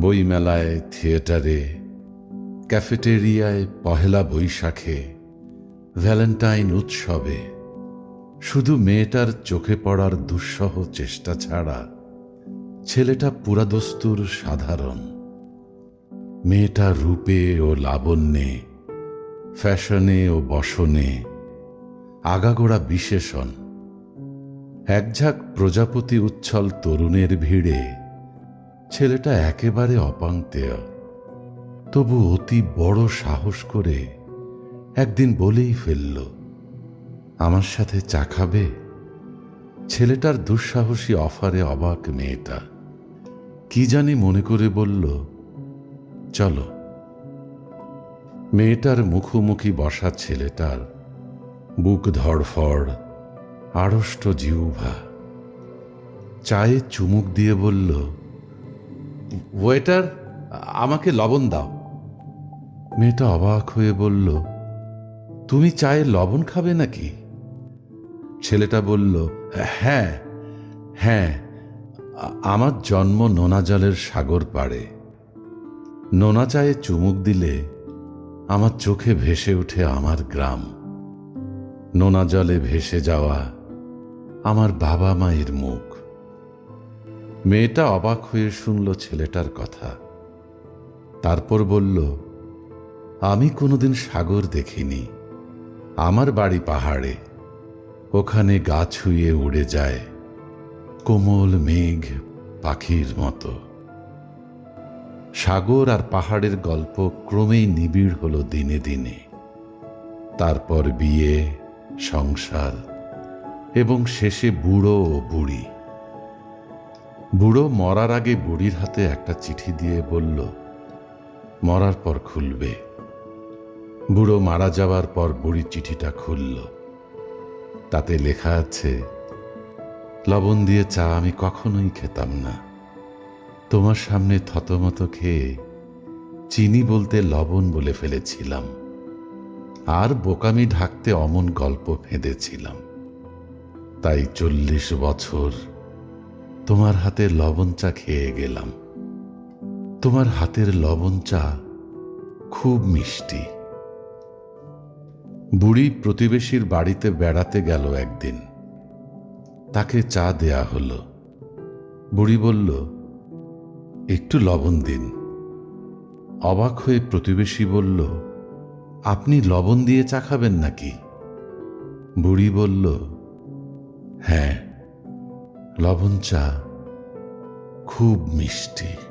বইমেলায় থিয়েটারে, ক্যাফেটেরিয়ায় পহেলা বৈশাখে, ভ্যালেন্টাইন উৎসবে। শুধু মেয়েটার চোখে পড়ার দুঃসহ চেষ্টা ছাড়া ছেলেটা পুরাদস্তুর সাধারণ। মেয়েটা রূপে ও লাবণ্যে, ফ্যাশনে ও বসনে, আগাগোড়া বিশেষণ। একঝাঁক প্রজাপতি উচ্ছল তরুণের ভিড়ে ছেলেটা একেবারে অপাংতেয় তবু অতি বড় সাহস করে একদিন বলেই ফেলল, আমার সাথে চা খাবে? ছেলেটার দুঃসাহসী অফারে অবাক মেয়েটা। কি জানি মনে করে বলল, চলো। মেয়েটার মুখোমুখি বসা ছেলেটার বুক ধড়ফড়, আড়ষ্ট জিউভা চায়ে চুমুক দিয়ে বলল ওয়েটার, আমাকে লবণ দাও। মেয়েটা অবাক হয়ে বলল, তুমি চায়ে লবণ খাবে নাকি? ছেলেটা বলল হ্যাঁ হ্যাঁ আমার জন্ম নোনা জলের সাগর পাড়ে। নোনা চায়ে চুমুক দিলে আমার চোখে ভেসে ওঠে আমার গ্রাম। নোনা জলে ভেসে যাওয়া আমার বাবা মায়ের মুখ। মেয়েটা অবাক হয়ে শুনল ছেলেটার কথা। তারপর বলল, আমি কোনোদিন সাগর দেখিনি। আমার বাড়ি পাহাড়ে। ওখানে গা ছুঁয়ে উড়ে যায় কোমল মেঘ পাখির মতো। সাগর আর পাহাড়ের গল্প ক্রমেই নিবিড় হলো দিনে দিনে। তারপর বিয়ে, সংসার এবং শেষে বুড়ো ও বুড়ি। বুড়ো মরার আগে বুড়ির হাতে একটা চিঠি দিয়ে বলল, মরার পর খুলবে। বুড়ো মারা যাওয়ার পর বুড়ি চিঠিটা খুলল। তাতে লেখা আছে, লবণ দিয়ে চা আমি কখনোই খেতাম না। তোমার সামনে থতমত খেয়ে চিনি বলতে লবণ বলে ফেলেছিলাম। আর বোকামি ঢাকতে অমন গল্প ফেঁদেছিলাম। তাই চল্লিশ বছর তোমার হাতে লবণ চা খেয়ে গেলাম। তোমার হাতের লবণ চা খুব মিষ্টি। বুড়ি প্রতিবেশীর বাড়িতে বেড়াতে গেল একদিন। তাকে চা দেয়া হলো। বুড়ি বলল, একটু লবণ দিন। অবাক হয়ে প্রতিবেশী বলল, আপনি লবণ দিয়ে চা খাবেন নাকি? বুড়ি বলল লবণ চা খুব মিষ্টি।